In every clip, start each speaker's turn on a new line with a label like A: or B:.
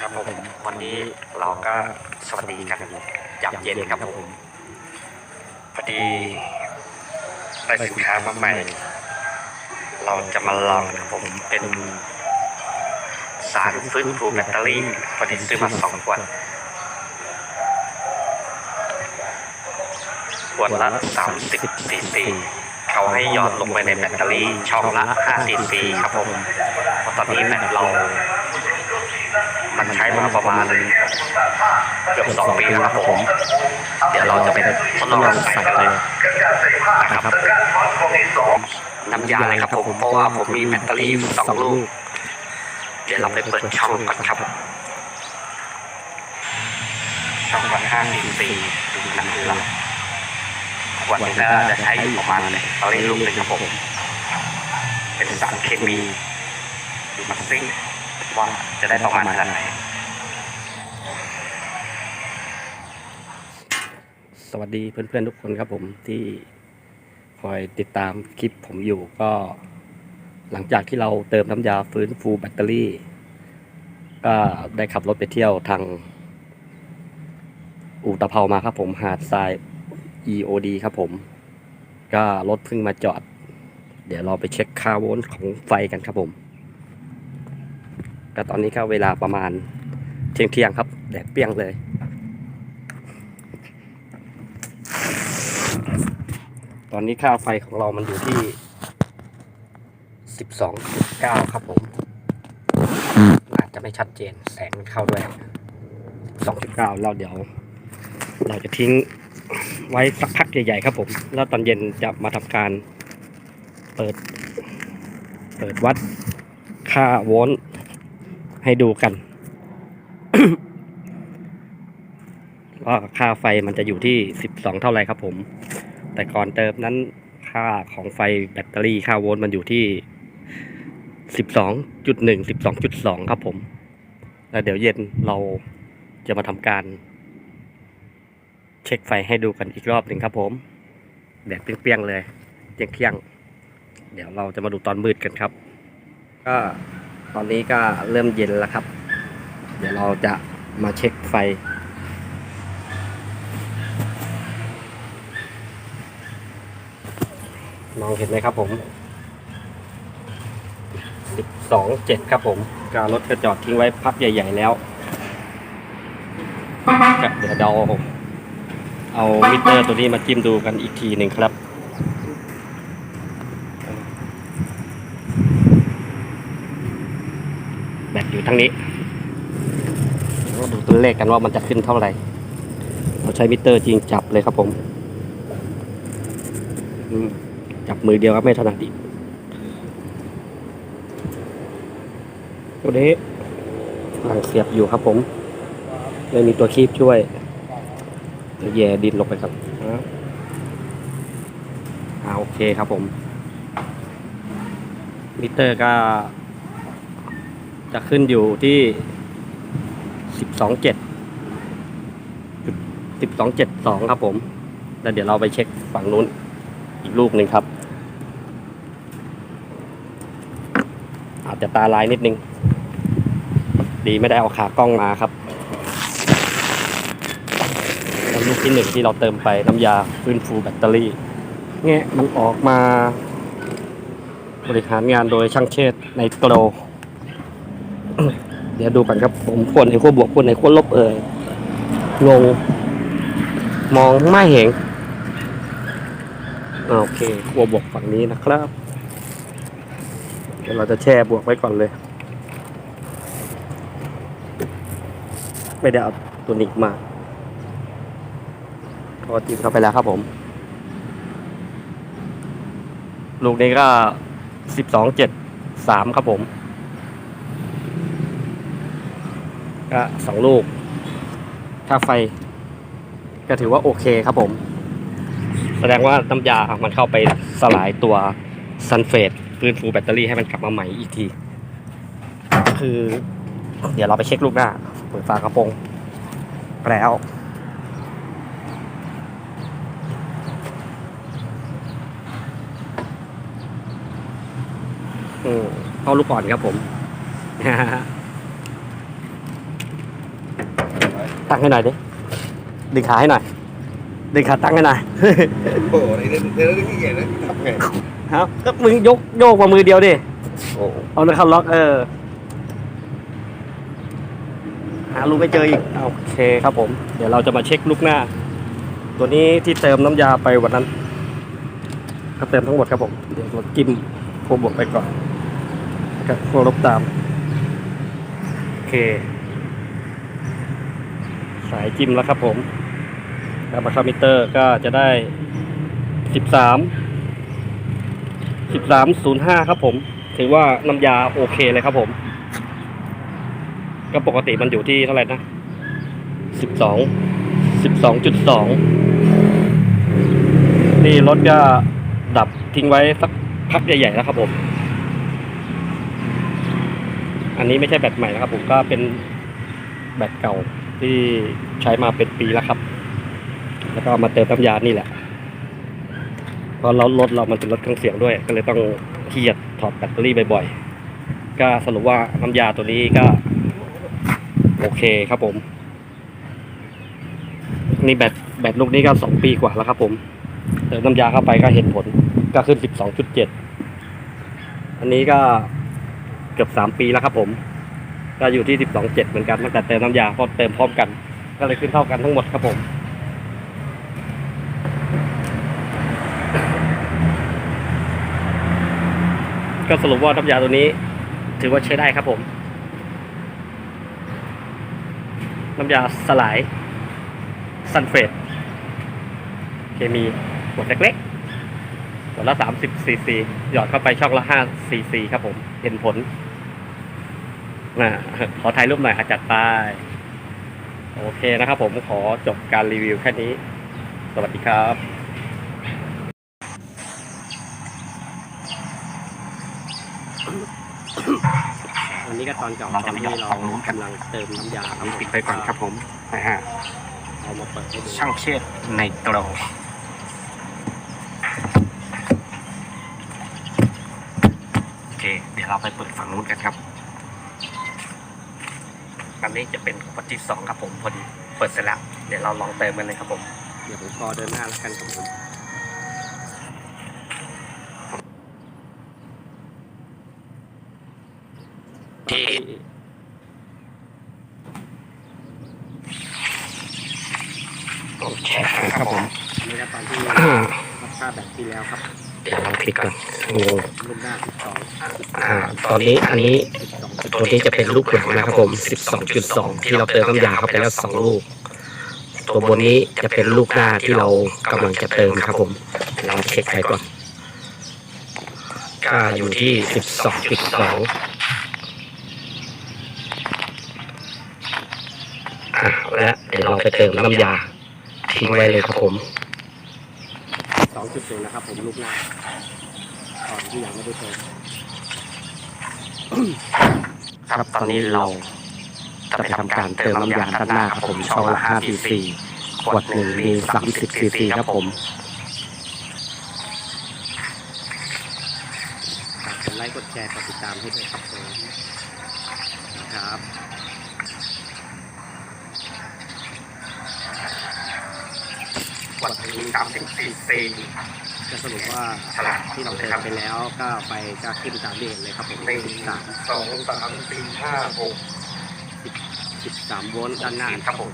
A: ครับผมวันนี้เราก็สวัสดีกันยามเย็นครับผมพอดีได้สินค้ามาใหม่ เราจะมาลองครับผมเป็นสารฟื้นฟูแบตเตอรี่พอดีซื้อมาสองขวดขวดละ30ซีซีเขาให้หยอดลงไปในแบตเตอรี่ช่องละ5ซีซีครับผมเพราะตอนนี้แบตเรา มันใช้มาประมาณเกือบสองปีแล้วครับผม เดี๋ยวเราจะไปทดลองใส่กันเลยนะครับน้ำยาอะไรครับผมเพราะว่าผมมีแบตเตอรี่สองลูก เดี๋ยวเราไปเปิดช่องก่อนครับช่องวัดห้าสี่สี่ดูน้ำเราขวดหนึงก็จะใช้อยู่ประมาณแบตเตอรี่ลูกหนึ่งครับผม เป็นสารเคมีดูมาซิง ว่าจะได้ประมาณเท่าไหร่
B: สวัสดีเพื่อนๆทุกคนครับผมที่คอยติดตามคลิปผมอยู่ก็หลังจากที่เราเติมน้ำยาฟื้นฟูแบตเตอรี่ ก็ได้ขับรถไปเที่ยวทาง อู่ตะเภามาครับผมหาดทราย EOD ครับผม ก็รถเพิ่งมาจอด เดี๋ยวเราไปเช็คค่าโวลต์ของไฟกันครับผม ก็ตอนนี้ก็เวลาประมาณเที่ยงเที่ยงครับ แดดเปี้ยงเลย ตอนนี้ค่าไฟของเรามันอยู่ที่12.9ครับผมอาจจะไม่ชัดเจนแสงมันเข้าด้วย2.9แล้วเดี๋ยว เราจะทิ้งไว้สักพักใหญ่ๆครับผม แล้วตอนเย็นจะมาทำการเปิด เปิดวัดค่าโวลต์ ให้ดูกันว่าค่าไฟมันจะอยู่ที่ 12 เท่าไหร่ครับผม แต่ก่อนเติมนั้นค่าของไฟแบตเตอรี่ค่าโวลต์มันอยู่ที่ 12.1 12.2 ครับผม แล้วเดี๋ยวเย็นเราจะมาทำการ เช็คไฟให้ดูกันอีกรอบหนึ่งครับผมแดดเปรี้ยงๆเลยเที่ยงเที่ยง เดี๋ยวเราจะมาดูตอนมืดกันครับ ก็ ตอนนี้ก็เริ่มเย็นแล้วครับ เดี๋ยวเราจะมาเช็คไฟ มองเห็นไหมครับผมสิบสองเจ็ดครับผมก็รถก็จอดทิ้งไว้พักใหญ่ ๆ แล้วเดี๋ยวเราเอามิเตอร์ตัวนี้มาจิ้มดูกันอีกทีหนึ่งครับ ทั้งนี้เราดูตัวเลขกันว่ามันจะขึ้นเท่าไหร่ เราใช้มิเตอร์จริงจับเลยครับผม จับมือเดียวครับไม่ถนัดอีกตัวนี้กำลังเสียบอยู่ครับผมไม่มีตัวคีบช่วยแย่ดินลงไปครับอ่าโอเคครับผม มิเตอร์ก็ จะขึ้นอยู่ที่สิบสองเจ็ดสิบสองเจ็ดสองครับผม แล้วเดี๋ยวเราไปเช็คฝั่งนู้นอีกลูกหนึ่งครับ อาจจะตาลายนิดนึง ดีไม่ได้เอาขากล้องมาครับลูกที่หนึ่งที่เราเติมไปน้ำยาฟื้นฟูแบตเตอรี่เงี้ยมันออกมา บริหารงานโดยช่างเชษฐ์ในโกล เดี๋ยวดูกันครับ ผมควรในขั้วบวกควรในขั้วลบเอ่ยงงมองไม่เห็นโอเคขั้วบวกฝั่งนี้นะครับ เดี๋ยวเราจะแช่บวกไว้ก่อนเลย ไม่ได้เอาตัวนี้มาพอจิ้มเข้าไปแล้วครับผม ลูกนี้ก็สิบสองเจ็ดสามครับผม ก็สองลูกค่าไฟก็ถือว่าโอเคครับผม แสดงว่าน้ำยามันเข้าไปสลายตัวซันเฟตฟื้นฟูแบตเตอรี่ให้มันกลับมาใหม่อีกที คือ เดี๋ยวเราไปเช็คลูกหน้าเปิดฝากระโปรงแล้วอืมเข้าลูกอ่อนครับผม ตั้งให้หน่อยดิ ดึงขาให้หน่อย ดึงขาตั้งให้หน่อย
C: โอ้โหไอ้เรื่องเรื่องที่เกียจนะทำไง
B: ครับก็มึงยกโยกมามือเดียวดิ
C: โอ้
B: เอาเลยครับล็อกเออ หาลูกไม่เจออีก โอเคครับผม เดี๋ยวเราจะมาเช็คลูกหน้า ตัวนี้ที่เติมน้ำยาไปวันนั้นก็เติมทั้งหมดครับผม เดี๋ยวเราจิ้มโคบวกไปก่อนกับโคลบตาม โอเคายจิ้มแล้วครับผมแล้วมาคามิเตอร์ก็จะได้สิบสามสิบสามศูนย์ห้าครับผม ถือว่าน้ำยาโอเคเลยครับผม ก็ปกติมันอยู่ที่เท่าไหร่นะสิบสองสิบสองจุดสองนี่รถก็ดับทิ้งไว้สักพักใหญ่ๆแล้วครับผม อันนี้ไม่ใช่แบตใหม่นะครับผมก็เป็นแบตเก่า ที่ใช้มาเป็นปีแล้วครับ แล้วก็มาเติมน้ำยานี่แหละเพราะเรารถเรามันเป็นรถเครื่องเสียงด้วย ก็เลยต้องเครียดถอดแบตเตอรี่บ่อยๆ ก็สรุปว่าน้ำยาตัวนี้ก็ โอเคครับผม นี่แบตแบตลูกนี้ก็สองปีกว่าแล้วครับผม เติมน้ำยาเข้าไปก็เห็นผลก็ขึ้นสิบสองจุดเจ็ดอันนี้ก็เกือบสามปีแล้วครับผม ก็อยู่ที่สิบสองเจ็ดเหมือนกันตั้งแต่เติมน้ำยาพอเติมพร้อมกัน ก็เลยขึ้นเท่ากันทั้งหมดครับผมก็สรุปว่าน้ำยาตัวนี้ ถือว่าใช้ได้ครับผม น้ำยาสลายซันเฟดเคมีขวดเล็กๆขวดละสามสิบซีซีหยอดเข้าไปช่องละห้าซีซีครับผม เห็นผล นะขอถ่ายรูปหน่อยอาจัดไปโอเคนะครับผมขอจบการรีวิวแค่นี้ สวัสดีครับอันนี้ก็ตอนเก่า
A: เราจะไปหยอด
B: เรา
A: ฝั่งนู้นกัน
B: กำลังเติมน้ำยาครับ
A: ปิดไปก่อนครับผมนะฮะ
B: เอามาเปิดให้ดู
A: ช่างเชษในโตรโอเค เดี๋ยวเราไปเปิดฝั่งนู้นกันครับ อันนี้จะเป็นขวดที่สองครับผมพอดีเปิดเสร็จแล้วเดี๋ยวเราลองเติมกันเลยครับผม
B: เดี๋ยวผมขอเดินหน้าแล้วกันครับผม
A: ที่โอเคครับผม
B: อันนี้ก็ตอนที่รับค่าแบบที่แล้วครับ
A: เดี๋ยวเราคลิกก่อนงง
B: ลูกหน้าสอง
A: อ่า ตอนนี้อันนี้ตัวนี้จะเป็นลูกหลังนะครับผม 12.2 ที่เราเติมน้ำยาเข้าไปแล้ว2ลูก ตัวบนนี้จะเป็นลูกหน้าที่เรากำลังจะเติมครับผมเราเช็คไปก่อนก็อยู่ที่ 12.2อะและเดี๋ยวเราไปเติมน้ำยาทิ้งไว้เลยครับผม
B: สองจุดศูนย์นะครับ ผมลูกหน้าตอนที่ยังไม่ได้เติม
A: ครับตอนนี้เราจะไปทำการเติมน้ำยาด้านหน้าครับผมช่องละ5 cc ขวดหนึ่งมี30 cc ครับผม
B: ฝากกดไลค์กดแชร์กดติดตามให้ด้วยครับผมครับ
A: วดหนึ่งมี30 cc
B: จะสรุปว่า
A: ฉลาด
B: ที่เราเติมไปแล้วก็ไปก็ขึ้นตามที่เห็นเลยครับผม
A: หนึ่ง
B: สาม
A: สองสามสี่ห้าหก
B: สิบสามโวลต์ด้านหน้า
A: ครับผม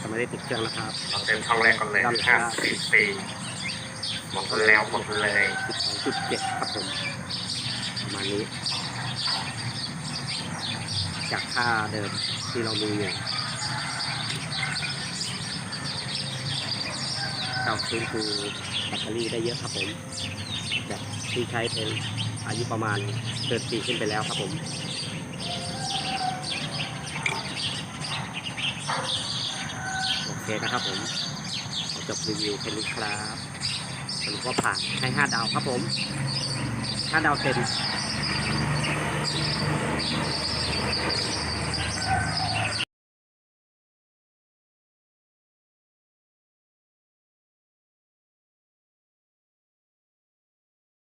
B: จะไม่ได้ติดเครื่องนะครับ
A: เราเติมช่องแรกก่อนเลยห้าสี่สี่หมดแล้วหมดเลย
B: สิบสองจุดเจ็ดครับผมประมาณนี้ จากค่าเดิมที่เรามีอยู่ เราคืนฟูแบตเตอรี่ได้เยอะครับผมแบบที่ใช้เป็นอายุประมาณเกินปีขึ้นไปแล้วครับผมโอเคนะครับผมจบรีวิวแค่นี้ครับสรุปว่าผ่านให้ 5 ดาวครับผม 5 ดาวเต็ม